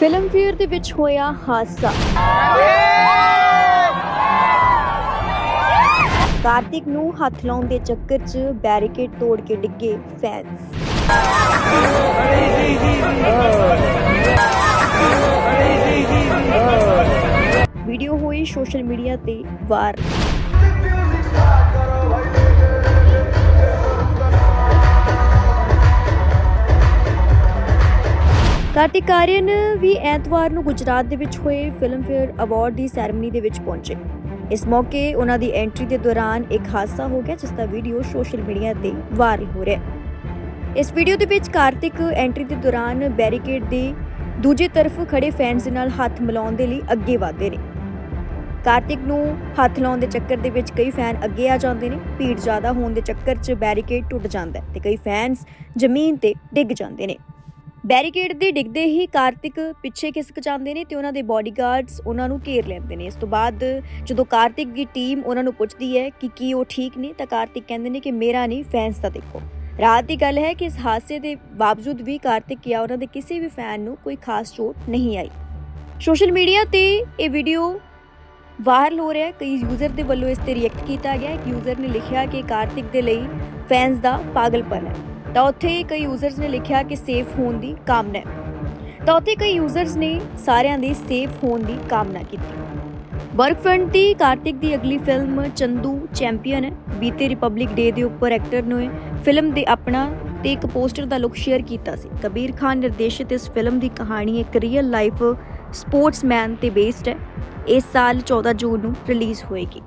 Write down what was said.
Filmfare ਦੇ ਵਿੱਚ ਹੋਇਆ ਹਾਦਸਾ। ਕਾਰਤਿਕ ਨੂੰ ਹੱਥ ਲਾਉਣ ਦੇ ਚੱਕਰ 'ਚ ਬੈਰੀਕੇਡ ਤੋੜ ਕੇ ਡਿੱਗੇ ਫੈਨਸ ਵੀਡੀਓ ਹੋਈ ਸੋਸ਼ਲ ਮੀਡੀਆ ਤੇ ਵਾਇਰਲ। ਕਾਰਤਿਕ ਆਰੀਅਨ ਵੀ ਐਤਵਾਰ ਨੂੰ ਗੁਜਰਾਤ ਦੇ ਵਿੱਚ ਹੋਏ ਫਿਲਮਫੇਅਰ ਅਵਾਰਡ ਦੀ ਸੈਰੇਮਨੀ ਦੇ ਵਿੱਚ ਪਹੁੰਚੇ। ਇਸ ਮੌਕੇ ਉਹਨਾਂ ਦੀ ਐਂਟਰੀ ਦੇ ਦੌਰਾਨ ਇੱਕ ਹਾਦਸਾ ਹੋ ਗਿਆ, ਜਿਸ ਦਾ ਵੀਡੀਓ ਸੋਸ਼ਲ ਮੀਡੀਆ ਤੇ ਵਾਇਰਲ ਹੋ ਰਿਹਾ ਹੈ। ਇਸ ਵੀਡੀਓ ਦੇ ਵਿੱਚ ਕਾਰਤਿਕ ਐਂਟਰੀ ਦੇ ਦੌਰਾਨ ਬੈਰੀਕੇਡ ਦੇ ਦੂਜੇ ਤਰਫ ਖੜੇ ਫੈਨਸ ਦੇ ਨਾਲ ਹੱਥ ਮਿਲਾਉਣ ਦੇ ਲਈ ਅੱਗੇ ਵਧਦੇ ਨੇ। ਕਾਰਤਿਕ ਨੂੰ ਹੱਥ ਲਾਉਣ ਦੇ ਚੱਕਰ ਦੇ ਵਿੱਚ ਕਈ ਫੈਨ ਅੱਗੇ ਆ ਜਾਂਦੇ ਨੇ, ਭੀੜ ਜ਼ਿਆਦਾ ਹੋਣ ਦੇ ਚੱਕਰ 'ਚ ਬੈਰੀਕੇਡ ਟੁੱਟ ਜਾਂਦਾ ਹੈ ਤੇ ਕਈ ਫੈਨਸ ਜ਼ਮੀਨ ਤੇ ਡਿੱਗ ਜਾਂਦੇ ਨੇ। ਬੈਰੀਕੇਡ ਦੇ ਡਿੱਗਦੇ ਹੀ ਕਾਰਤਿਕ ਪਿੱਛੇ ਖਿਸਕ ਜਾਂਦੇ ਨੇ ਤੇ ਉਹਨਾਂ ਦੇ ਬਾਡੀਗਾਰਡਸ ਉਹਨਾਂ ਨੂੰ ਘੇਰ ਲੈਂਦੇ ਨੇ। ਇਸ ਤੋਂ ਬਾਅਦ ਜਦੋਂ ਕਾਰਤਿਕ ਦੀ ਟੀਮ ਉਹਨਾਂ ਨੂੰ ਪੁੱਛਦੀ ਹੈ ਕਿ ਕੀ ਉਹ ਠੀਕ ਨੇ, ਤਾਂ ਕਾਰਤਿਕ ਕਹਿੰਦੇ ਨੇ ਕਿ ਮੇਰਾ ਨਹੀਂ ਫੈਨਸ ਦਾ ਦੇਖੋ। ਰਾਤ ਦੀ ਗੱਲ ਹੈ ਕਿ ਇਸ ਹਾਦਸੇ ਦੇ ਬਾਵਜੂਦ ਵੀ ਕਾਰਤਿਕ ਜਾਂ ਉਹਨਾਂ ਦੇ ਕਿਸੇ ਵੀ ਫੈਨ ਨੂੰ ਕੋਈ ਖਾਸ ਚੋਟ ਨਹੀਂ ਆਈ। ਸੋਸ਼ਲ ਮੀਡੀਆ ਤੇ ਇਹ ਵੀਡੀਓ ਵਾਇਰਲ ਹੋ ਰਿਹਾ ਹੈ। ਕਈ ਯੂਜ਼ਰ ਦੇ ਵੱਲੋਂ ਇਸ ਤੇ ਰਿਐਕਟ ਕੀਤਾ ਗਿਆ ਇੱਕ ਯੂਜ਼ਰ ਨੇ ਲਿਖਿਆ ਕਿ ਕਾਰਤਿਕ ਦੇ ਲਈ ਫੈਨਸ ਦਾ ਪਾਗਲਪਨ ਹੈ। ਤਾਂ ਉੱਥੇ ਕਈ ਯੂਜ਼ਰਸ ਨੇ ਲਿਖਿਆ ਕਿ ਸੇਫ ਹੋਣ ਦੀ ਕਾਮਨਾ ਹੈ। ਤਾਂ ਉੱਥੇ ਕਈ ਯੂਜ਼ਰਸ ਨੇ ਸਾਰਿਆਂ ਦੀ ਸੇਫ ਹੋਣ ਦੀ ਕਾਮਨਾ ਕੀਤੀ। ਵਰਕਫਰੰਟ ਦੀ ਕਾਰਤਿਕ ਦੀ ਅਗਲੀ ਫਿਲਮ ਚੰਦੂ ਚੈਂਪੀਅਨ ਹੈ। ਬੀਤੇ ਰਿਪਬਲਿਕ ਡੇ ਦੇ ਉੱਪਰ ਐਕਟਰ ਨੇ ਫਿਲਮ ਦੇ ਆਪਣਾ ਤੇ ਇੱਕ ਪੋਸਟਰ ਦਾ ਲੁੱਕ ਸ਼ੇਅਰ ਕੀਤਾ ਸੀ। ਕਬੀਰ ਖਾਨ ਨਿਰਦੇਸ਼ਿਤ ਇਸ ਫਿਲਮ ਦੀ ਕਹਾਣੀ ਇੱਕ ਰੀਅਲ ਲਾਈਫ ਸਪੋਰਟਸਮੈਨ ਤੇ ਬੇਸਡ ਹੈ। ਇਸ ਸਾਲ 14 ਜੂਨ ਨੂੰ ਰਿਲੀਜ਼ ਹੋਏਗੀ।